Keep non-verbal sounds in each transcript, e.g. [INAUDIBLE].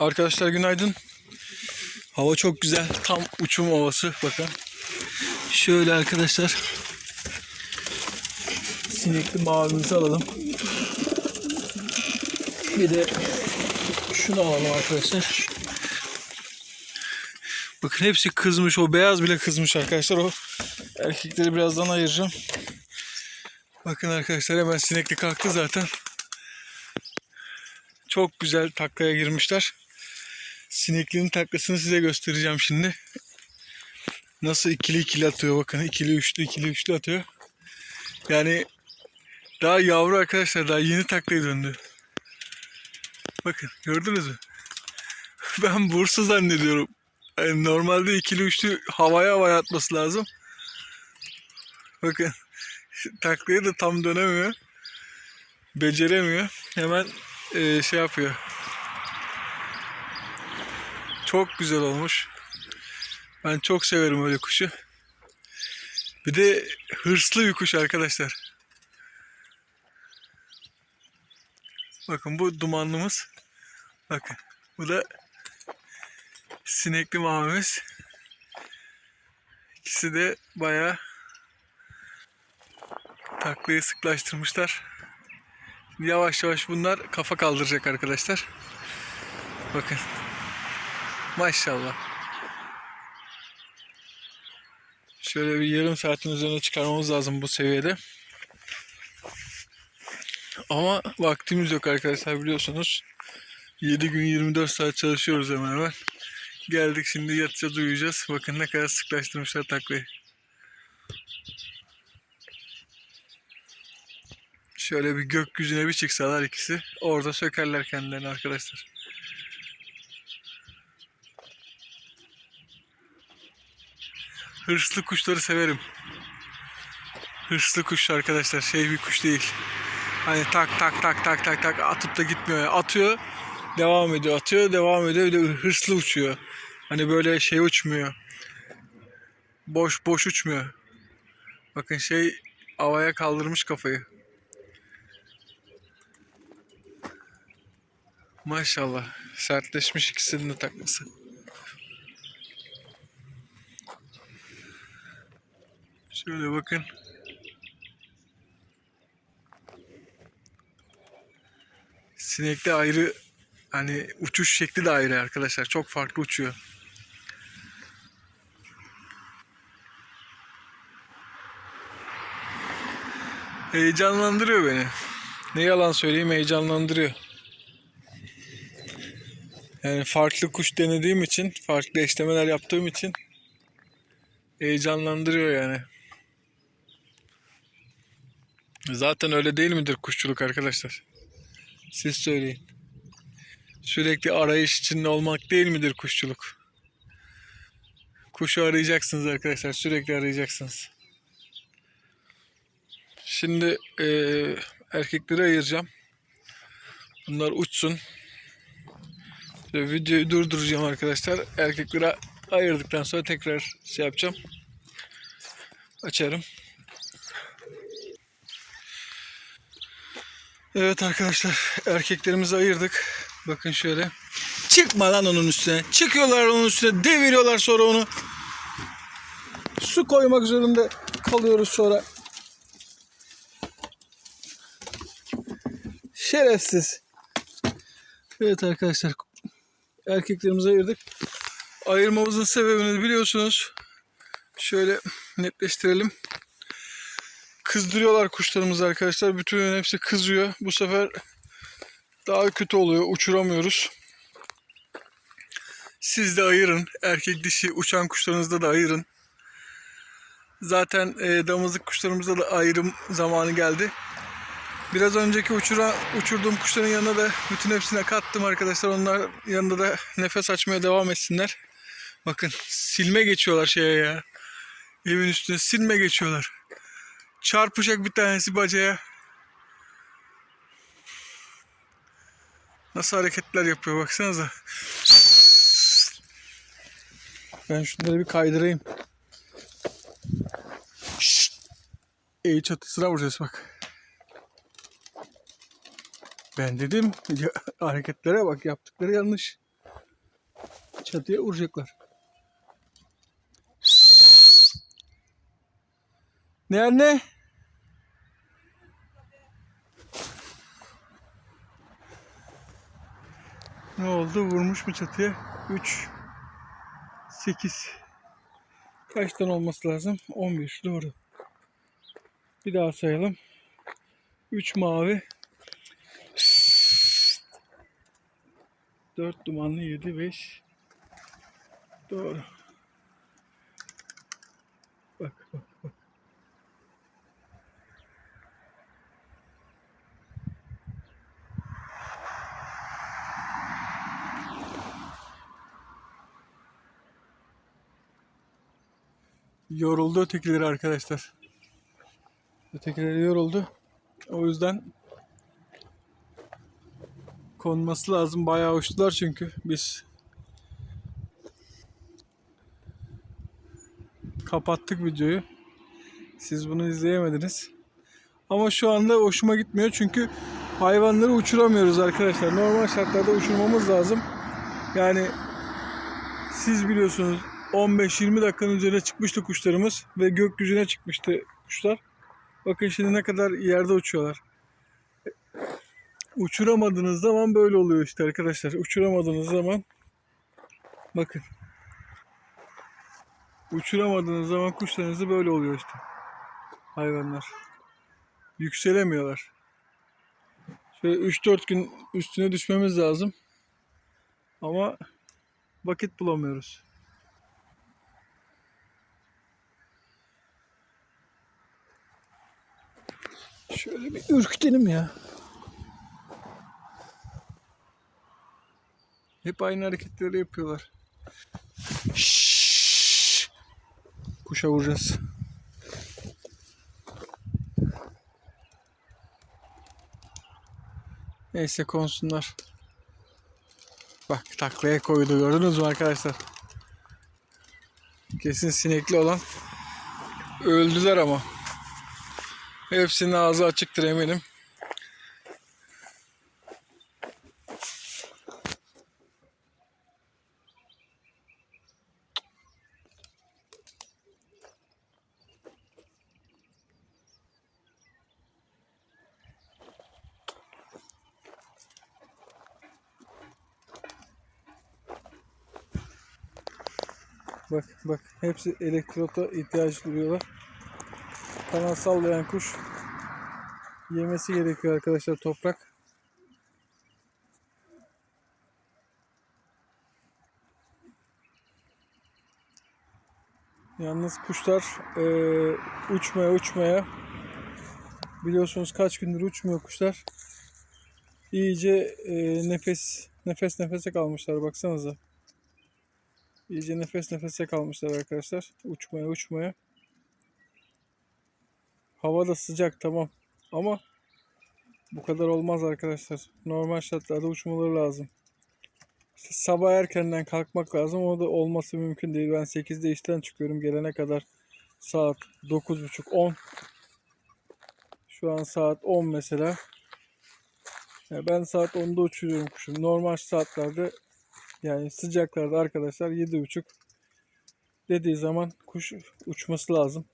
Arkadaşlar günaydın. Hava çok güzel. Tam uçum havası. Bakın. Şöyle arkadaşlar. Sinekli mavimizi alalım. Bir de şunu alalım arkadaşlar. Bakın hepsi kızmış. O beyaz bile kızmış arkadaşlar. O erkekleri birazdan ayıracağım. Bakın arkadaşlar hemen sinekli kalktı zaten. Çok güzel taklaya girmişler. Sinekliğin taklasını size göstereceğim şimdi. Nasıl ikili ikili atıyor bakın. ikili üçlü ikili üçlü atıyor. Yani daha yavru arkadaşlar daha yeni taklaya döndü. Bakın gördünüz mü? [LAUGHS] Ben bursa zannediyorum. Yani normalde ikili üçlü havaya havaya atması lazım. Bakın [LAUGHS] taklaya da tam dönemiyor. Beceremiyor. Hemen e, şey yapıyor. Çok güzel olmuş. Ben çok severim öyle kuşu. Bir de hırslı bir kuş arkadaşlar. Bakın bu dumanlımız. Bakın bu da sinekli mavimiz. İkisi de bayağı taklayı sıklaştırmışlar. Yavaş yavaş bunlar kafa kaldıracak arkadaşlar. Bakın. Maşallah. Şöyle bir yarım saatin üzerine çıkarmamız lazım bu seviyede. Ama vaktimiz yok arkadaşlar biliyorsunuz. 7 gün 24 saat çalışıyoruz hemen hemen. Geldik şimdi yatacağız uyuyacağız. Bakın ne kadar sıklaştırmışlar taklayı. Şöyle bir gökyüzüne bir çıksalar ikisi. Orada sökerler kendilerini arkadaşlar. Hırslı kuşları severim. Hırslı kuş arkadaşlar şey bir kuş değil. Hani tak tak tak tak tak tak atıp da gitmiyor. Atıyor, devam ediyor, atıyor, devam ediyor. Bir de hırslı uçuyor. Hani böyle şey uçmuyor. Boş boş uçmuyor. Bakın şey havaya kaldırmış kafayı. Maşallah. Sertleşmiş ikisinin de takması. Şöyle bakın. Sinekte ayrı hani uçuş şekli de ayrı arkadaşlar. Çok farklı uçuyor. Heyecanlandırıyor beni. Ne yalan söyleyeyim heyecanlandırıyor. Yani farklı kuş denediğim için, farklı eşlemeler yaptığım için heyecanlandırıyor yani. Zaten öyle değil midir kuşçuluk arkadaşlar? Siz söyleyin. Sürekli arayış içinde olmak değil midir kuşçuluk? Kuşu arayacaksınız arkadaşlar. Sürekli arayacaksınız. Şimdi eee, erkekleri ayıracağım. Bunlar uçsun. Şöyle videoyu durduracağım arkadaşlar. Erkekleri ayırdıktan sonra tekrar şey yapacağım. Açarım. Evet arkadaşlar erkeklerimizi ayırdık. Bakın şöyle. Çıkma lan onun üstüne. Çıkıyorlar onun üstüne. Deviriyorlar sonra onu. Su koymak zorunda kalıyoruz sonra. Şerefsiz. Evet arkadaşlar. Erkeklerimizi ayırdık. Ayırmamızın sebebini biliyorsunuz. Şöyle netleştirelim. Kızdırıyorlar kuşlarımızı arkadaşlar. Bütün hepsi kızıyor. Bu sefer daha kötü oluyor. Uçuramıyoruz. Siz de ayırın. Erkek dişi uçan kuşlarınızda da ayırın. Zaten e, damızlık kuşlarımızda da ayrım zamanı geldi. Biraz önceki uçura, uçurduğum kuşların yanına da bütün hepsine kattım arkadaşlar. Onlar yanında da nefes açmaya devam etsinler. Bakın silme geçiyorlar şeye ya. Evin üstüne silme geçiyorlar. Çarpacak bir tanesi bacaya. Nasıl hareketler yapıyor baksanıza. Ben şunları bir kaydırayım. Şşt. İyi çatısına vuracağız bak. Ben dedim [LAUGHS] hareketlere bak yaptıkları yanlış. Çatıya vuracaklar. Ne anne? Ne oldu? Vurmuş mu çatıya? 3 8 Kaçtan olması lazım? 11 doğru. Bir daha sayalım. 3 mavi 4 dumanlı 7 5 Doğru. Bak bak Yoruldu ötekileri arkadaşlar. Ötekileri yoruldu. O yüzden konması lazım. Bayağı uçtular çünkü biz kapattık videoyu. Siz bunu izleyemediniz. Ama şu anda hoşuma gitmiyor çünkü hayvanları uçuramıyoruz arkadaşlar. Normal şartlarda uçurmamız lazım. Yani siz biliyorsunuz 15-20 dakikanın üzerine çıkmıştı kuşlarımız ve gökyüzüne çıkmıştı kuşlar. Bakın şimdi ne kadar yerde uçuyorlar. Uçuramadığınız zaman böyle oluyor işte arkadaşlar. Uçuramadığınız zaman bakın. Uçuramadığınız zaman kuşlarınızı böyle oluyor işte. Hayvanlar. Yükselemiyorlar. Şöyle 3-4 gün üstüne düşmemiz lazım. Ama vakit bulamıyoruz. Şöyle bir ürkütelim ya. Hep aynı hareketleri yapıyorlar. Şşş. Kuşa vuracağız. Neyse konsunlar. Bak taklaya koydu gördünüz mü arkadaşlar? Kesin sinekli olan öldüler ama. Hepsinin ağzı açıktır eminim. Bak bak hepsi elektrota ihtiyaç duyuyorlar. Kanal sallayan kuş yemesi gerekiyor arkadaşlar toprak. Yalnız kuşlar eee, uçmaya uçmaya biliyorsunuz kaç gündür uçmuyor kuşlar. İyice eee, nefes nefes nefese kalmışlar baksanıza. İyice nefes nefese kalmışlar arkadaşlar. Uçmaya uçmaya. Hava da sıcak tamam. Ama bu kadar olmaz arkadaşlar. Normal şartlarda uçmaları lazım. İşte sabah erkenden kalkmak lazım. O da olması mümkün değil. Ben 8'de işten çıkıyorum. Gelene kadar saat 9.30-10. Şu an saat 10 mesela. Yani ben saat 10'da uçuruyorum kuşum. Normal saatlerde yani sıcaklarda arkadaşlar 7.30 dediği zaman kuş uçması lazım.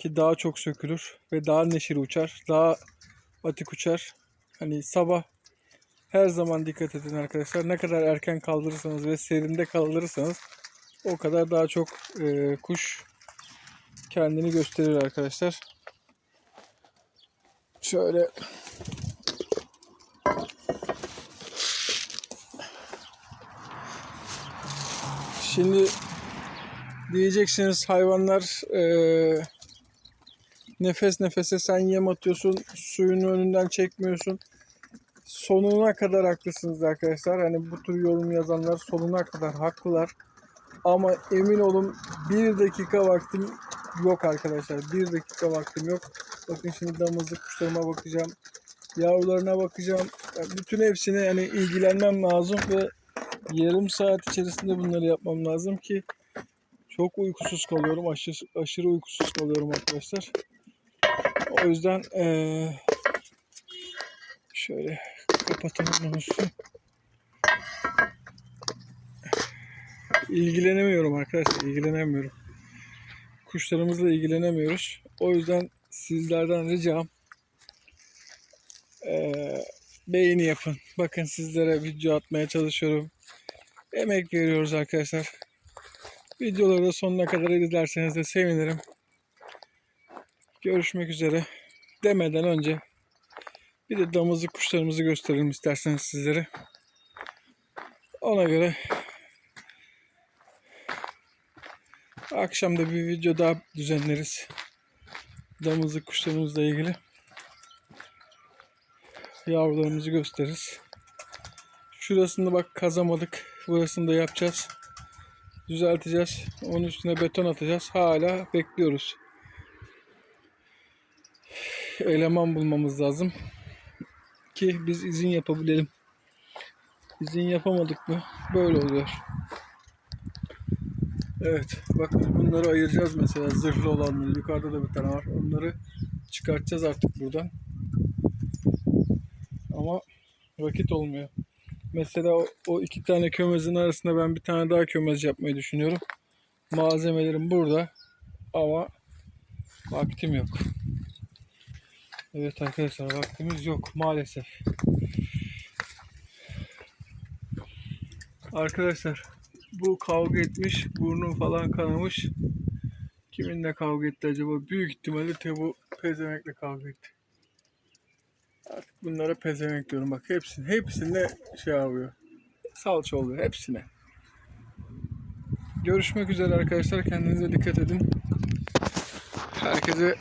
Ki daha çok sökülür ve daha neşeli uçar. Daha atik uçar. Hani sabah her zaman dikkat edin arkadaşlar. Ne kadar erken kaldırırsanız ve serinde kaldırırsanız o kadar daha çok e, kuş kendini gösterir arkadaşlar. Şöyle Şimdi diyeceksiniz hayvanlar eee, nefes nefese sen yem atıyorsun, suyunu önünden çekmiyorsun. Sonuna kadar haklısınız arkadaşlar. Hani bu tür yorum yazanlar sonuna kadar haklılar. Ama emin olun bir dakika vaktim yok arkadaşlar. Bir dakika vaktim yok. Bakın şimdi damızlık kuşlarıma bakacağım. Yavrularına bakacağım. Yani bütün hepsine yani ilgilenmem lazım ve yarım saat içerisinde bunları yapmam lazım ki çok uykusuz kalıyorum. Aşırı, aşırı uykusuz kalıyorum arkadaşlar. O yüzden eee, şöyle kapatalım bunu. ilgilenemiyorum arkadaşlar. ilgilenemiyorum. Kuşlarımızla ilgilenemiyoruz. O yüzden sizlerden ricam eee, beğeni yapın. Bakın sizlere video atmaya çalışıyorum. Emek veriyoruz arkadaşlar. Videoları da sonuna kadar izlerseniz de sevinirim. Görüşmek üzere. Demeden önce bir de damızlık kuşlarımızı gösterelim isterseniz sizlere. Ona göre akşam da bir video daha düzenleriz. Damızlık kuşlarımızla ilgili. Yavrularımızı gösteririz. Şurasını bak kazamadık. Burasını da yapacağız. Düzelteceğiz. Onun üstüne beton atacağız. Hala bekliyoruz. Eleman bulmamız lazım. Ki biz izin yapabilelim. İzin yapamadık mı böyle oluyor. Evet bakın bunları ayıracağız mesela zırhlı olanları. Yukarıda da bir tane var. Onları çıkartacağız artık buradan. Ama vakit olmuyor. Mesela o iki tane kömezin arasında ben bir tane daha kömez yapmayı düşünüyorum. Malzemelerim burada ama vaktim yok. Evet arkadaşlar vaktimiz yok maalesef. Arkadaşlar bu kavga etmiş, burnu falan kanamış. Kiminle kavga etti acaba? Büyük ihtimalle Tebu pezemekle kavga etti. Artık bunlara pezevenk diyorum bak hepsini hepsinde şey yapıyor. Salça oluyor hepsine. Görüşmek üzere arkadaşlar. Kendinize dikkat edin. Herkese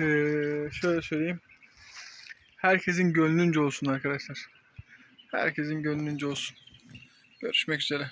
eee, şöyle söyleyeyim. Herkesin gönlünce olsun arkadaşlar. Herkesin gönlünce olsun. Görüşmek üzere.